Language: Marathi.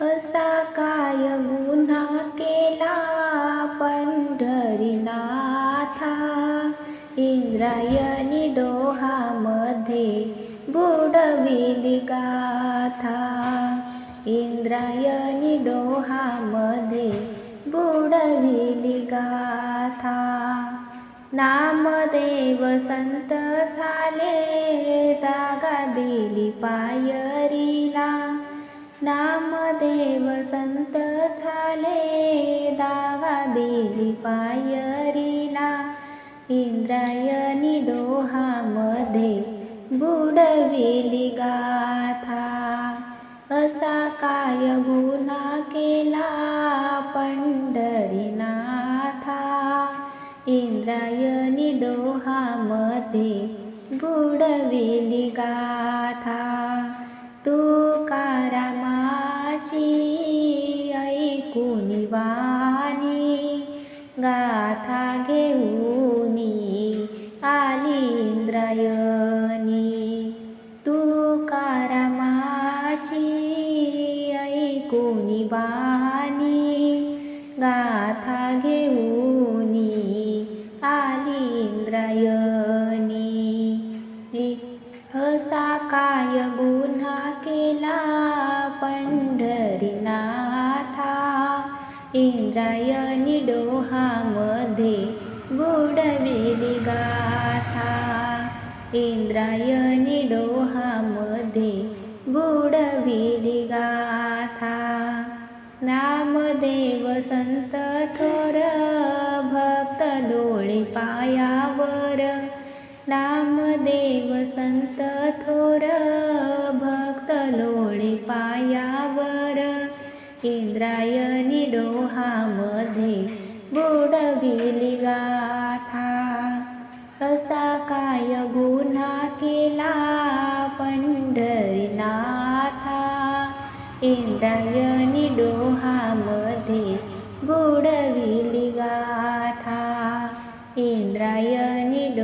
असा काय गुन्हा केला पंढरीनाथा? इंद्रायणी डोहामध्ये बुडविली गाथा. इंद्रायणी डोहामध्ये बुडविली गाथा. नामदेव संत झाले जागा दिली पायरीला. नामदेव संत झाले दागा दिली पायरीला. इंद्रायणी डोहामध्ये बुडविली गाथा. असा काय गुन्हा केला पंढरीनाथा? इंद्रायणी डोहामध्ये बुडविली तुकारामाची ऐकून वाणी गाथा घेऊन आली इंद्रायणी तुकारामाची ऐकून वाणी गाथा घेऊन आली इंद्रायणी काय गुण इंद्रायणी डोहामध्ये बुडविली गाथा. इंद्रायणी डोहामध्ये बुडविली गाथा. नामदेव संत थोर भक्त डोळे पायावर. नामदेव संत थोर इंद्रायणी डोहामध्ये बुडविली गाथा. असा काय गुन्हा केला पंढरीनाथा? इंद्रायणी डोहामध्ये बुडविली गाथा. इंद्रायणी